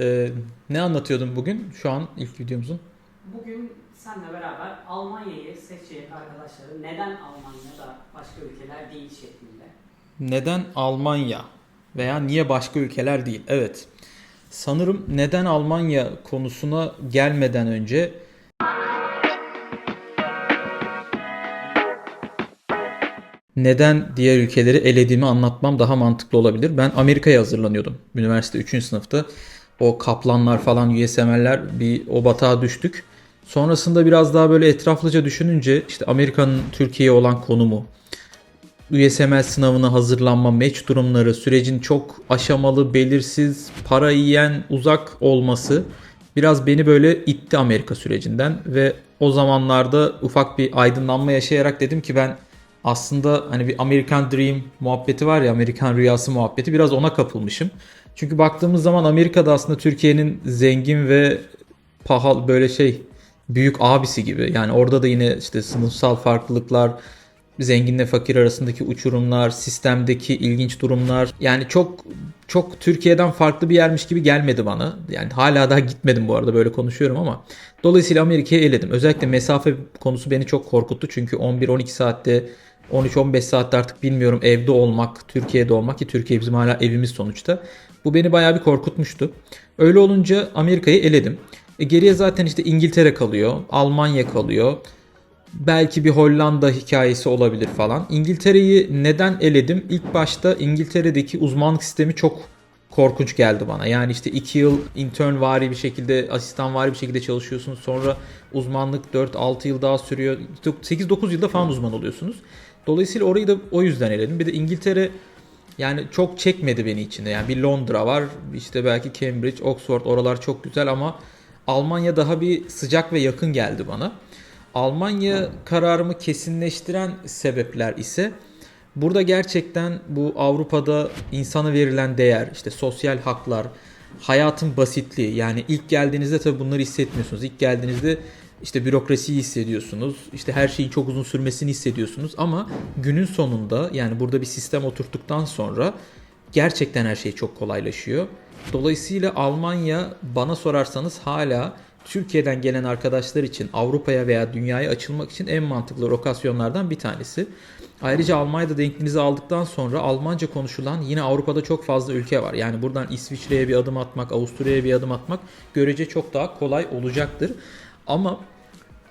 Ee, ne anlatıyordum bugün? Şu an ilk videomuzun. Bugün seninle beraber Almanya'yı seçecek arkadaşları neden Almanya'da başka ülkeler değil şeklinde. Neden Almanya veya niye başka ülkeler değil? Evet. Sanırım neden Almanya konusuna gelmeden önce neden diğer ülkeleri elediğimi anlatmam daha mantıklı olabilir. Ben Amerika'ya hazırlanıyordum. Üniversite 3. sınıfta. O kaplanlar falan USML'ler bir o batağa düştük. Sonrasında biraz daha böyle etraflıca düşününce işte Amerika'nın Türkiye'ye olan konumu, USML sınavına hazırlanma, meç durumları, sürecin çok aşamalı, belirsiz, para yiyen, uzak olması biraz beni böyle itti Amerika sürecinden ve o zamanlarda ufak bir aydınlanma yaşayarak dedim ki ben aslında hani bir American Dream muhabbeti var ya Amerikan rüyası muhabbeti biraz ona kapılmışım. Çünkü baktığımız zaman Amerika'da aslında Türkiye'nin zengin ve pahalı böyle şey büyük abisi gibi. Yani orada da yine işte sınıfsal farklılıklar, zenginle fakir arasındaki uçurumlar, sistemdeki ilginç durumlar. Yani çok çok Türkiye'den farklı bir yermiş gibi gelmedi bana. Yani hala daha gitmedim bu arada böyle konuşuyorum ama. Dolayısıyla Amerika'yı eledim. Özellikle mesafe konusu beni çok korkuttu. Çünkü 11-12 saatte 13-15 saatte artık bilmiyorum evde olmak, Türkiye'de olmak ki Türkiye bizim hala evimiz sonuçta. Bu beni bayağı bir korkutmuştu. Öyle olunca Amerika'yı eledim. E geriye zaten işte İngiltere kalıyor, Almanya kalıyor. Belki bir Hollanda hikayesi olabilir falan. İngiltere'yi neden eledim? İlk başta İngiltere'deki uzmanlık sistemi çok korkunç geldi bana. Yani işte 2 yıl intern vari bir şekilde, asistan vari bir şekilde çalışıyorsunuz. Sonra uzmanlık 4-6 yıl daha sürüyor. 8-9 yılda falan uzman oluyorsunuz. Dolayısıyla orayı da o yüzden eledim. Bir de İngiltere yani çok çekmedi beni içinde. Yani bir Londra var, işte belki Cambridge, Oxford oralar çok güzel ama Almanya daha bir sıcak ve yakın geldi bana. Almanya kararımı kesinleştiren sebepler ise burada gerçekten bu Avrupa'da insana verilen değer, işte sosyal haklar, hayatın basitliği. Yani ilk geldiğinizde tabii bunları hissetmiyorsunuz. İlk geldiğinizde işte bürokrasiyi hissediyorsunuz. İşte her şeyin çok uzun sürmesini hissediyorsunuz ama günün sonunda yani burada bir sistem oturttuktan sonra gerçekten her şey çok kolaylaşıyor. Dolayısıyla Almanya bana sorarsanız hala Türkiye'den gelen arkadaşlar için Avrupa'ya veya dünyaya açılmak için en mantıklı lokasyonlardan bir tanesi. Ayrıca Almanya'da denkliğinizi aldıktan sonra Almanca konuşulan yine Avrupa'da çok fazla ülke var. Yani buradan İsviçre'ye bir adım atmak, Avusturya'ya bir adım atmak görece çok daha kolay olacaktır. Ama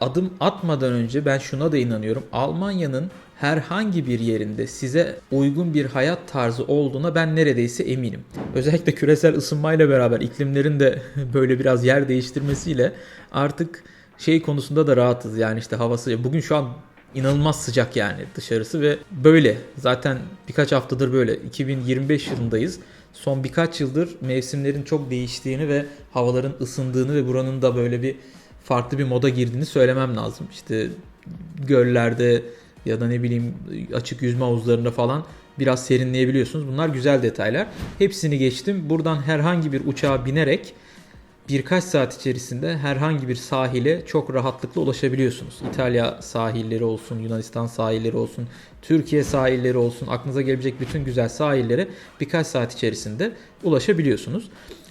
adım atmadan önce ben şuna da inanıyorum. Almanya'nın herhangi bir yerinde size uygun bir hayat tarzı olduğuna ben neredeyse eminim. Özellikle küresel ısınmayla beraber iklimlerin de böyle biraz yer değiştirmesiyle artık şey konusunda da rahatız. Yani işte havası bugün şu an inanılmaz sıcak yani dışarısı ve böyle zaten birkaç haftadır böyle 2025 yılındayız. Son birkaç yıldır mevsimlerin çok değiştiğini ve havaların ısındığını ve buranın da böyle bir farklı bir moda girdiğini söylemem lazım. İşte göllerde ya da ne bileyim açık yüzme havuzlarında falan biraz serinleyebiliyorsunuz. Bunlar güzel detaylar. Hepsini geçtim. Buradan herhangi bir uçağa binerek birkaç saat içerisinde herhangi bir sahile çok rahatlıkla ulaşabiliyorsunuz. İtalya sahilleri olsun, Yunanistan sahilleri olsun, Türkiye sahilleri olsun, aklınıza gelebilecek bütün güzel sahillere birkaç saat içerisinde ulaşabiliyorsunuz.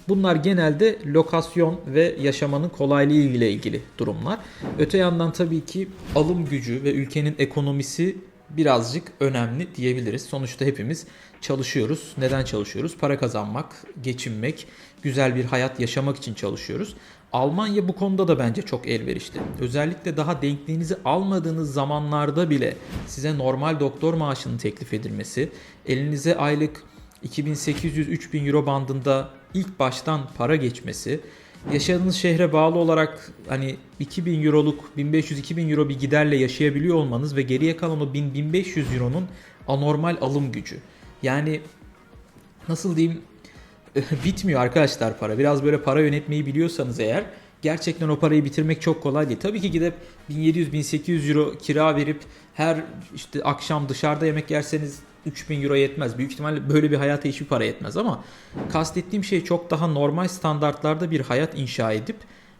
Bunlar genelde lokasyon ve yaşamanın kolaylığı ile ilgili durumlar. Öte yandan tabii ki alım gücü ve ülkenin ekonomisi birazcık önemli diyebiliriz. Sonuçta hepimiz çalışıyoruz. Neden çalışıyoruz? Para kazanmak, geçinmek, güzel bir hayat yaşamak için çalışıyoruz. Almanya bu konuda da bence çok elverişli. Özellikle daha denkliğinizi almadığınız zamanlarda bile size normal doktor maaşının teklif edilmesi, elinize aylık 2800-3000 euro bandında ilk baştan para geçmesi, yaşadığınız şehre bağlı olarak hani 2000 euroluk 1500-2000 euro bir giderle yaşayabiliyor olmanız ve geriye kalan o 1000-1500 euronun anormal alım gücü. Yani nasıl diyeyim bitmiyor arkadaşlar para. Biraz böyle para yönetmeyi biliyorsanız eğer gerçekten o parayı bitirmek çok kolay değil. Tabii ki gidip 1700-1800 euro kira verip her işte akşam dışarıda yemek yerseniz 3000 euro yetmez. Büyük ihtimalle böyle bir hayata hiçbir para yetmez ama kastettiğim şey çok daha normal standartlarda bir hayat inşa edip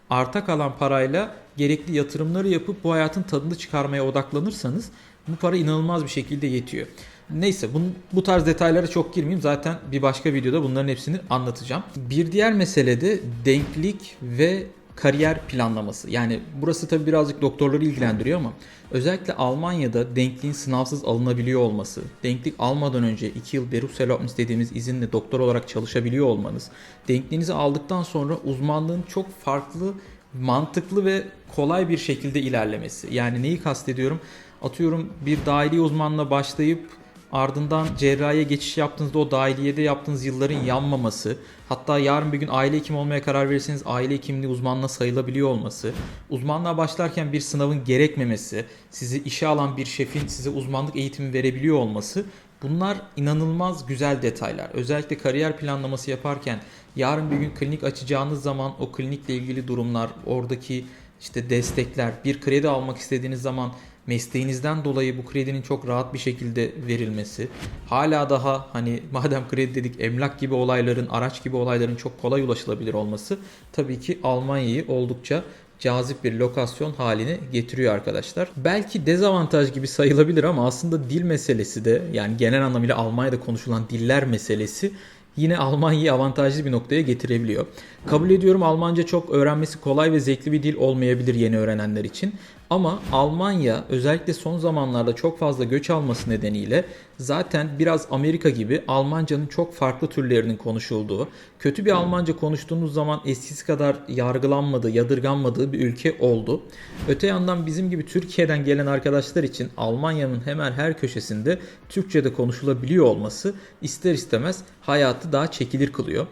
arta kalan parayla gerekli yatırımları yapıp bu hayatın tadını çıkarmaya odaklanırsanız bu para inanılmaz bir şekilde yetiyor. Neyse bunun, bu tarz detaylara çok girmeyeyim. Zaten bir başka videoda bunların hepsini anlatacağım. Bir diğer mesele de denklik ve kariyer planlaması. Yani burası tabii birazcık doktorları ilgilendiriyor ama özellikle Almanya'da denkliğin sınavsız alınabiliyor olması, denklik almadan önce 2 yıl Berufserlaubnis dediğimiz izinle doktor olarak çalışabiliyor olmanız, denkliğinizi aldıktan sonra uzmanlığın çok farklı, mantıklı ve kolay bir şekilde ilerlemesi. Yani neyi kastediyorum? Atıyorum bir dahiliye uzmanla başlayıp ardından cerrahiye geçiş yaptığınızda o dahiliyede yaptığınız yılların yanmaması, hatta yarın bir gün aile hekimi olmaya karar verirseniz aile hekimliği uzmanla sayılabiliyor olması, uzmanlığa başlarken bir sınavın gerekmemesi, sizi işe alan bir şefin size uzmanlık eğitimi verebiliyor olması bunlar inanılmaz güzel detaylar. Özellikle kariyer planlaması yaparken yarın bir gün klinik açacağınız zaman o klinikle ilgili durumlar, oradaki işte destekler, bir kredi almak istediğiniz zaman mesleğinizden dolayı bu kredinin çok rahat bir şekilde verilmesi, hala daha hani madem kredi dedik emlak gibi olayların, araç gibi olayların çok kolay ulaşılabilir olması tabii ki Almanya'yı oldukça cazip bir lokasyon haline getiriyor arkadaşlar. Belki dezavantaj gibi sayılabilir ama aslında dil meselesi de yani genel anlamıyla Almanya'da konuşulan diller meselesi yine Almanya'yı avantajlı bir noktaya getirebiliyor. Kabul ediyorum Almanca çok öğrenmesi kolay ve zevkli bir dil olmayabilir yeni öğrenenler için. Ama Almanya özellikle son zamanlarda çok fazla göç alması nedeniyle zaten biraz Amerika gibi Almancanın çok farklı türlerinin konuşulduğu, kötü bir Almanca konuştuğunuz zaman eskisi kadar yargılanmadığı, yadırganmadığı bir ülke oldu. Öte yandan bizim gibi Türkiye'den gelen arkadaşlar için Almanya'nın hemen her köşesinde Türkçe'de konuşulabiliyor olması ister istemez hayatı daha çekilir kılıyor.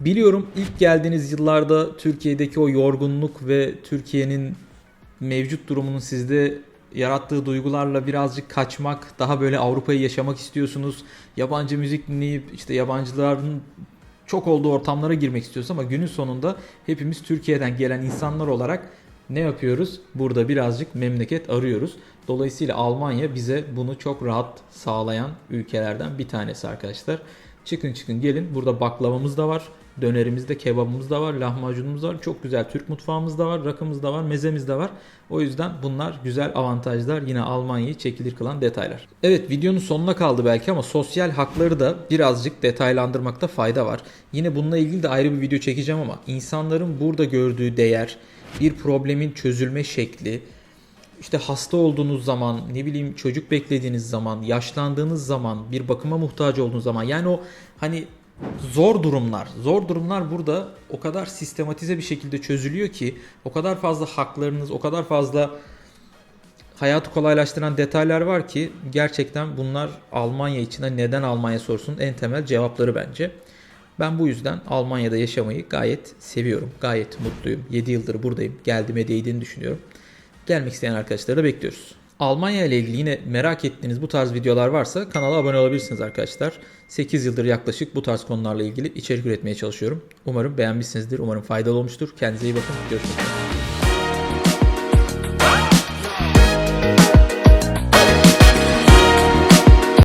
Biliyorum ilk geldiğiniz yıllarda Türkiye'deki o yorgunluk ve Türkiye'nin mevcut durumunun sizde yarattığı duygularla birazcık kaçmak, daha böyle Avrupa'yı yaşamak istiyorsunuz. Yabancı müzik dinleyip işte yabancıların çok olduğu ortamlara girmek istiyorsunuz ama günün sonunda hepimiz Türkiye'den gelen insanlar olarak ne yapıyoruz? Burada birazcık memleket arıyoruz. Dolayısıyla Almanya bize bunu çok rahat sağlayan ülkelerden bir tanesi arkadaşlar. Çıkın çıkın gelin. Burada baklavamız da var. Dönerimiz de, kebabımız da var, lahmacunumuz var. Çok güzel Türk mutfağımız da var, rakımız da var, mezemiz de var. O yüzden bunlar güzel avantajlar. Yine Almanya'yı çekilir kılan detaylar. Evet videonun sonuna kaldı belki ama sosyal hakları da birazcık detaylandırmakta fayda var. Yine bununla ilgili de ayrı bir video çekeceğim ama insanların burada gördüğü değer, bir problemin çözülme şekli, işte hasta olduğunuz zaman, ne bileyim çocuk beklediğiniz zaman, yaşlandığınız zaman, bir bakıma muhtaç olduğunuz zaman yani o hani zor durumlar, zor durumlar burada o kadar sistematize bir şekilde çözülüyor ki o kadar fazla haklarınız, o kadar fazla hayatı kolaylaştıran detaylar var ki gerçekten bunlar Almanya için de neden Almanya sorusunun en temel cevapları bence. Ben bu yüzden Almanya'da yaşamayı gayet seviyorum. Gayet mutluyum. 7 yıldır buradayım. Geldiğime değdiğini düşünüyorum. Gelmek isteyen arkadaşları da bekliyoruz. Almanya ile ilgili yine merak ettiğiniz bu tarz videolar varsa kanala abone olabilirsiniz arkadaşlar. 8 yıldır yaklaşık bu tarz konularla ilgili içerik üretmeye çalışıyorum. Umarım beğenmişsinizdir. Umarım faydalı olmuştur. Kendinize iyi bakın. Görüşmek üzere.